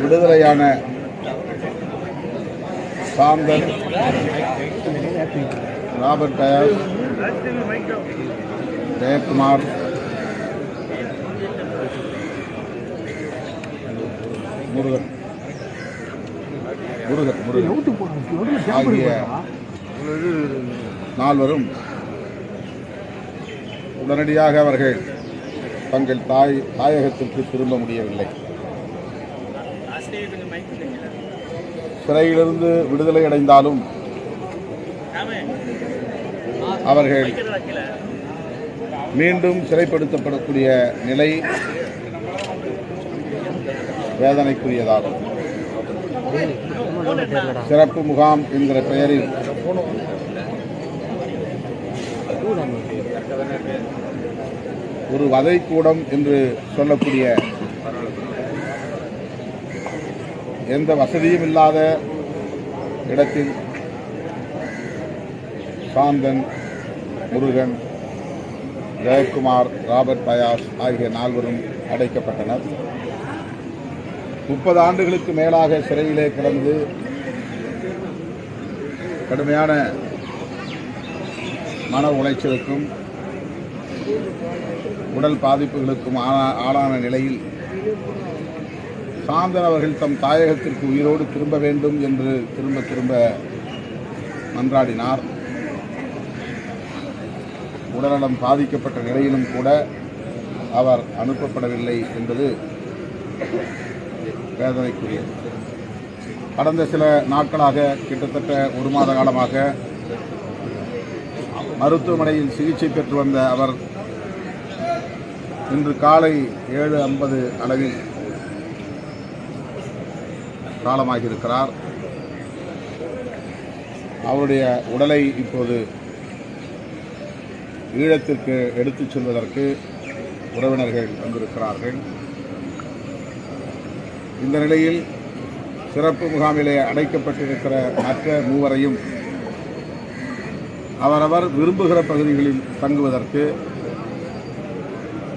விடுதலையான Santhan Robert டயர் ஜெயக்குமார். முருகன். முருகன் முருகன். ஆகிய நால்வரும் உடனடியாக அவர்கள் தங்கள் தாய் தாயகத்திற்கு திரும்ப முடியவில்லை. சிறையிலிருந்து விடுதலை அடைந்தாலும் அவர்கள் மீண்டும் சிறைப்படுத்தப்படக்கூடிய நிலை வேதனைக்குரியதாகும். சிறப்பு முகாம் என்கிற பெயரில் ஒரு வதைக்கூடம் என்று சொல்லக்கூடிய எந்த வசதியும் இல்லாத இடத்தில் சாந்தன் முருகன் ஜெயக்குமார் ராபர்ட் பயாஸ் ஆகிய நால்வரும் அடைக்கப்பட்டனர். முப்பது ஆண்டுகளுக்கு மேலாக சிறையிலே கிடந்து கடுமையான மன உளைச்சலுக்கும் உடல் பாதிப்புகளுக்கும் ஆளான நிலையில் சாந்தன் அவர்கள் தம் தாயகத்திற்கு உயிரோடு திரும்ப வேண்டும் என்று திரும்ப திரும்ப மன்றாடினார். உடல்நலம் பாதிக்கப்பட்ட நிலையிலும் கூட அவர் அனுப்பப்படவில்லை என்பது வேதனைக்குரியது. கடந்த சில நாட்களாக கிட்டத்தட்ட ஒரு மாத காலமாக மருத்துவமனையில் சிகிச்சை பெற்று வந்த அவர் இன்று காலை ஏழு ஐம்பது அளவில் காலமாகியிருக்கிறார். அவருடைய உடலை இப்போது ஈழத்திற்கு எடுத்துச் செல்வதற்கு உறவினர்கள் வந்திருக்கிறார்கள். இந்த நிலையில் சிறப்பு முகாமிலே அடைக்கப்பட்டிருக்கிற மற்ற மூவரையும் அவரவர் விரும்புகிற பகுதிகளில் தங்குவதற்கு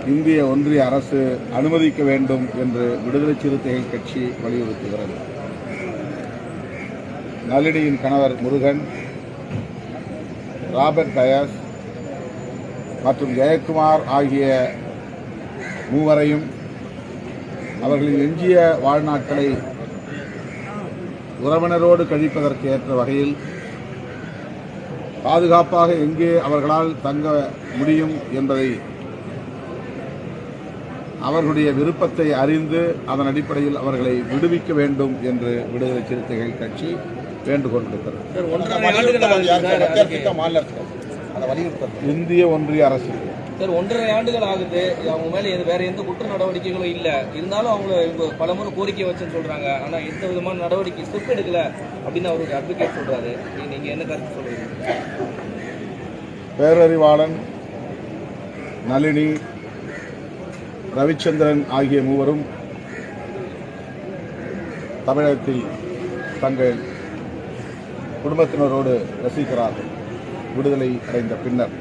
இந்திய ஒன்றிய அரசு அனுமதிக்க வேண்டும் என்று விடுதலை சிறுத்தைகள் கட்சி வலியுறுத்துகிறது. நளினியின் கணவர் முருகன் ராபர்ட் டயஸ் மற்றும் ஜெயக்குமார் ஆகிய மூவரையும் அவர்களின் எஞ்சிய வாழ்நாட்களை உறவினரோடு கழிப்பதற்கு ஏற்ற வகையில் பாதுகாப்பாக எங்கே அவர்களால் தங்க முடியும் என்பதை அவர்களுடைய விருப்பத்தை அறிந்து அதன் அடிப்படையில் அவர்களை விடுவிக்க வேண்டும் என்று விடுதலை சிறுத்தைகள் கட்சி வேண்டுகோள் விடுக்கிறது. சார் ஒன்றரை ஆண்டுகள் ஆகுது சார் இந்திய ஒன்றிய அரசு. சார் ஒன்றரை ஆண்டுகள் ஆகுது. அவங்க மேல எது- வேற எந்த குற்ற நடவடிக்கைகளும் இல்ல. இருந்தாலும் அவங்க இவங்க பலமுறை கோரிக்கை வச்சுன்னு சொல்றாங்க. ஆனா எந்த விதமான நடவடிக்கை ஸ்டெப் எடுக்கல அப்படின்னு அவருக்கு அட்வொகேட் சொல்றாரு. நீங்க என்ன கருத்து சொல்றீங்க? பேரறிவாளன் நளினி ரவிச்சந்திரன் ஆகிய மூவரும் தமிழகத்தில் தங்கள் குடும்பத்தினரோடு ரசிக்கிறார்கள் விடுதலை அடைந்த பின்னர்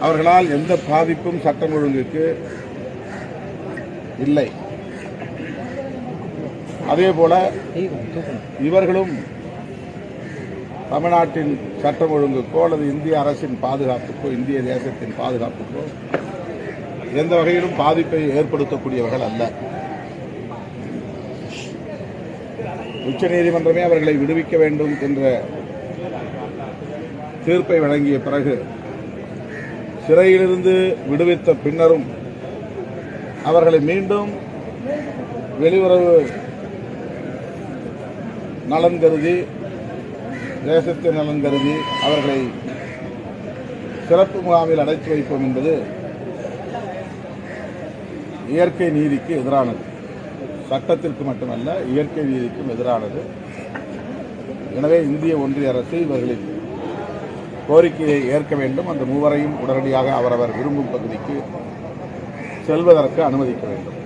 அவர்களால் எந்த பாதிப்பும் சட்டம் ஒழுங்குக்கு இல்லை. அதேபோல இவர்களும் தமிழ்நாட்டின் சட்டம் ஒழுங்குக்கோ அல்லது இந்திய அரசின் பாதுகாப்புக்கோ இந்திய தேசத்தின் பாதுகாப்புக்கோ எந்த வகையிலும் பாதிப்பை ஏற்படுத்தக்கூடியவர்கள் அல்ல. உச்ச நீதிமன்றமே அவர்களை விடுவிக்க வேண்டும் என்ற தீர்ப்பை வழங்கிய பிறகு சிறையிலிருந்து விடுவித்த பின்னரும் அவர்களை மீண்டும் வெளியுறவு நலன் கருதி தேசத்தின் நலன் கருதி அவர்களை சிறப்பு முகாமில் அடைத்து வைப்போம் என்பது இயற்கை நீதிக்கு எதிரானது. சட்டத்திற்கு மட்டுமல்ல இயற்கை நீதிக்கும் எதிரானது. எனவே இந்திய ஒன்றிய அரசு இவர்களின் கோரிக்கையை ஏற்க வேண்டும். அந்த மூவரையும் உடனடியாக அவரவர் விரும்பும் பகுதிக்கு செல்வதற்கு அனுமதிக்க வேண்டும்.